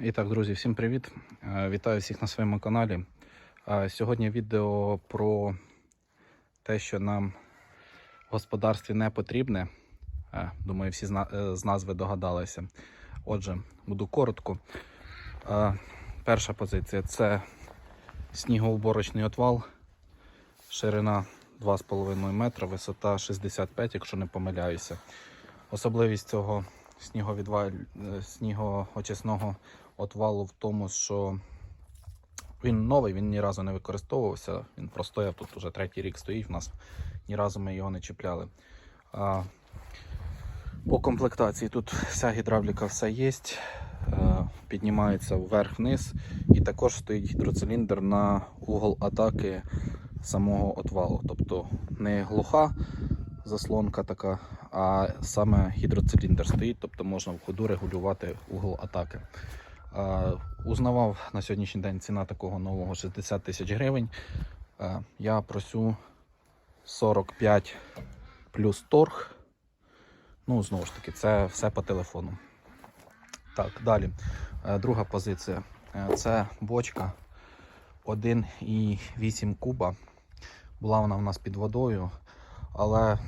І так, друзі, всім привіт! Е, Вітаю всіх на своєму каналі. Е, Сьогодні відео про те, що нам в господарстві не потрібне. Е, Думаю, всі з назви догадалися. Отже, буду коротко. Перша позиція це снігоуборочний отвал, ширина 2,5 метра, висота 65, якщо не помиляюся. Особливість цього снігоочисного отвалу в тому, що він новий, він ні разу не використовувався. Він простояв тут уже третій рік стоїть в нас. Ні разу ми його не чіпляли. А, по комплектації тут вся гідравліка все є. Е, Піднімається вверх-вниз. І також стоїть гідроциліндр на угол атаки самого отвалу. Тобто не глуха заслонка така, а саме гідроциліндр стоїть, тобто можна в ходу регулювати угол атаки. Узнавав на сьогоднішній день ціна такого нового 60 тисяч гривень. Я просю 45 плюс торг. Ну, знову ж таки, це все по телефону. Так, далі. Е, Друга позиція. Е, Це бочка 1,8 куба. Була вона в нас під водою, але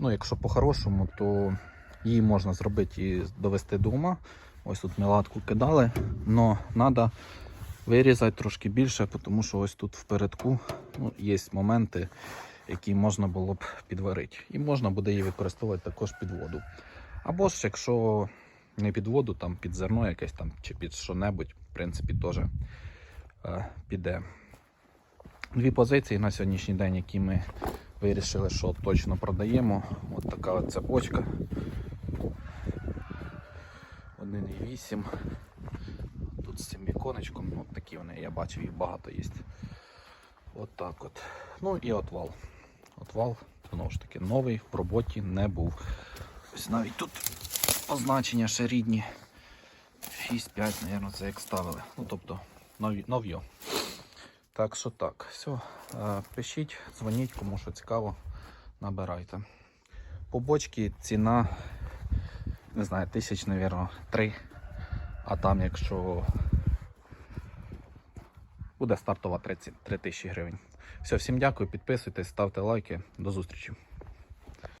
ну, якщо по-хорошому, то її можна зробити і довести до ума. Ось тут ми латку кидали, але треба вирізати трошки більше, тому що ось тут впередку ну, є моменти, які можна було б підварити. І можна буде її використовувати також під воду. Або ж, якщо не під воду, там під зерно якесь там чи під що-небудь, в принципі, теж е, піде. Дві позиції на сьогоднішній день, які ми вирішили, що точно продаємо. От така от цепочка. 1,8. Тут з цим віконечком, от такі вони, я бачив, їх багато є. От так от. Ну і отвал. Отвал, знову ж таки, новий в роботі не був. Ось навіть тут позначення ще рідні. 6-5, мабуть, це як ставили. Ну, тобто, нов'йо. Так що так, все. Пишіть, дзвоніть, кому що цікаво, набирайте. По бочці ціна, не знаю, тисяч, мабуть, три. А там, якщо буде стартова 30, 3 тисячі гривень. Все, всім дякую, підписуйтесь, ставте лайки. До зустрічі.